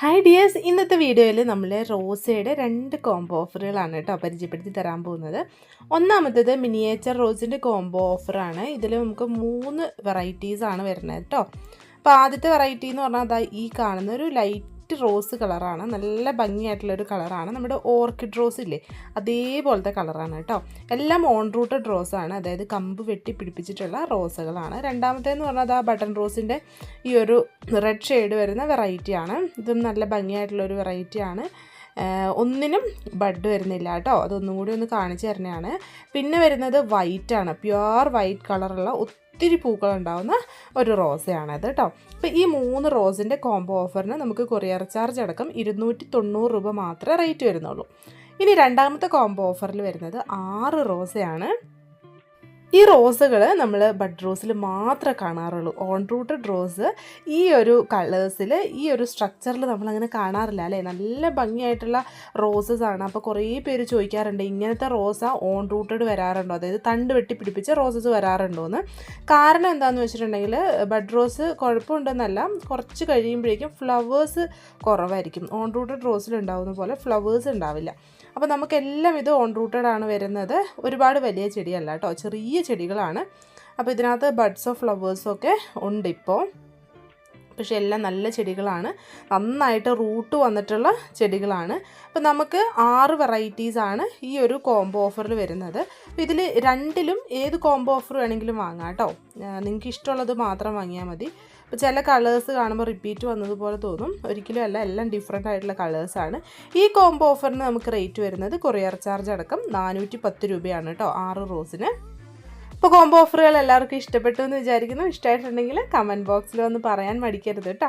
Hi dears ഇന്നത്തെ വീഡിയോയിൽ നമ്മൾ റോസയുടെ രണ്ട് കോംബോ ഓഫറുകളാണ് കേട്ടോ പരിചയപ്പെടുത്തി തരാൻ പോകുന്നത്. ഒന്നാമത്തേത് മിനിയേച്ചർ റോസിന്റെ കോംബോ ഓഫറാണ് ഇതിൽ നമുക്ക് മൂന്ന് വെറൈറ്റീസാണ് വരുന്നത് കേട്ടോ. അപ്പോൾ ആദ്യത്തെ വെറൈറ്റി എന്ന് പറഞ്ഞാൽ അതാ ഈ കാണുന്ന ഒരു ലൈറ്റ് റോസ് കളറാണ്. നല്ല ഭംഗിയായിട്ടുള്ളൊരു കളറാണ്. നമ്മുടെ ഓർക്കിഡ് റോസ് ഇല്ലേ? അതേപോലത്തെ കളറാണ് കേട്ടോ. എല്ലാം ഓൺ റൂട്ടഡ് റോസാണ് അതായത് കമ്പ് വെട്ടി പിടിപ്പിച്ചിട്ടുള്ള റോസുകളാണ്. രണ്ടാമത്തേന്ന് പറഞ്ഞാൽ ആ ബട്ടൺ റോസിന്റെ ഈ ഒരു റെഡ് ഷെയ്ഡ് വരുന്ന വെറൈറ്റിയാണ് ഇതും നല്ല ഭംഗിയായിട്ടുള്ളൊരു വെറൈറ്റിയാണ് ഒന്നിനും ബഡ് വരുന്നില്ല കേട്ടോ. അതൊന്നും കൂടി ഒന്ന് കാണിച്ചു തരുന്നതാണ്. പിന്നെ വരുന്നത് വൈറ്റാണ് പ്യുവർ വൈറ്റ് കളറുള്ള ഒത്തിരി പൂക്കൾ ഉണ്ടാവുന്ന ഒരു റോസയാണത് കേട്ടോ അപ്പോൾ ഈ മൂന്ന് റോസിന്റെ കോംബോ ഓഫറിന് നമുക്ക് കൊറിയർ ചാർജ് അടക്കം ഇരുന്നൂറ്റി തൊണ്ണൂറ് രൂപ മാത്രമേ റേറ്റ് വരുന്നുള്ളൂ. ഇനി രണ്ടാമത്തെ കോംബോ ഓഫറിൽ വരുന്നത് ആറ് റോസയാണ്. ഈ റോസുകൾ നമ്മൾ ബഡ് റോസിൽ മാത്രമേ കാണാറുള്ളൂ. ഓൺ റൂട്ടഡ് റോസ് ഈ ഒരു കളേഴ്സിൽ ഈ ഒരു സ്ട്രക്ചറിൽ നമ്മളങ്ങനെ കാണാറില്ല അല്ലേ? നല്ല ഭംഗിയായിട്ടുള്ള റോസസ് ആണ്. അപ്പോൾ കുറേ പേര് ചോദിക്കാറുണ്ട് ഇങ്ങനത്തെ റോസ ഓൺ റൂട്ടഡ് വരാറുണ്ടോ? അതായത് തണ്ട് വെട്ടി പിടിപ്പിച്ച റോസസ് വരാറുണ്ടോ എന്ന് കാരണം എന്താണെന്ന് വെച്ചിട്ടുണ്ടെങ്കിൽ ബഡ് റോസ് കുഴപ്പമുണ്ടെന്നല്ല കുറച്ച് കഴിയുമ്പോഴേക്കും ഫ്ലവേഴ്സ് കുറവായിരിക്കും. ഓൺ റൂട്ടഡ് റോസിൽ ഉണ്ടാവുന്ന പോലെ ഫ്ലവേഴ്സ് ഉണ്ടാവില്ല. അപ്പോൾ നമുക്കെല്ലാം ഇത് ഓൺ റൂട്ടഡ് ആണ് വരുന്നത്. ഒരുപാട് വലിയ ചെടിയല്ല കേട്ടോ. ചെറിയ ചെടികളാണ്. അപ്പോൾ ഇതിനകത്ത് ബഡ്സ് ഓഫ് ഫ്ലവേഴ്സൊക്കെ ഉണ്ട് ഇപ്പോൾ പക്ഷേ എല്ലാം നല്ല ചെടികളാണ്. നന്നായിട്ട് റൂട്ട് വന്നിട്ടുള്ള ചെടികളാണ്. അപ്പോൾ നമുക്ക് ആറ് വെറൈറ്റീസാണ് ഈ ഒരു കോംബോ ഓഫറിൽ വരുന്നത്. അപ്പോൾ ഇതിൽ രണ്ടിലും ഏത് കോംബോ ഓഫർ വേണമെങ്കിലും വാങ്ങാം കേട്ടോ. നിങ്ങൾക്ക് ഇഷ്ടമുള്ളത് മാത്രം വാങ്ങിയാൽ മതി. അപ്പോൾ ചില കളേഴ്സ് കാണുമ്പോൾ റിപ്പീറ്റ് വന്നതുപോലെ തോന്നും. ഒരിക്കലും അല്ല എല്ലാം ഡിഫറെന്റ് ആയിട്ടുള്ള കളേഴ്സാണ് ഈ കോംബോ ഓഫറിന് നമുക്ക് റേറ്റ് വരുന്നത് കൊറിയർ ചാർജ് അടക്കം നാനൂറ്റി പത്ത് രൂപയാണ് കേട്ടോ ആറ് റോസിന് അപ്പോൾ കോംബോ ഓഫറുകൾ എല്ലാവർക്കും ഇഷ്ടപ്പെട്ടു എന്ന് വിചാരിക്കുന്നു. ഇഷ്ടമായിട്ടുണ്ടെങ്കിൽ കമന്റ് ബോക്സിൽ വന്ന് പറയാൻ മടിക്കരുത് കേട്ടോ.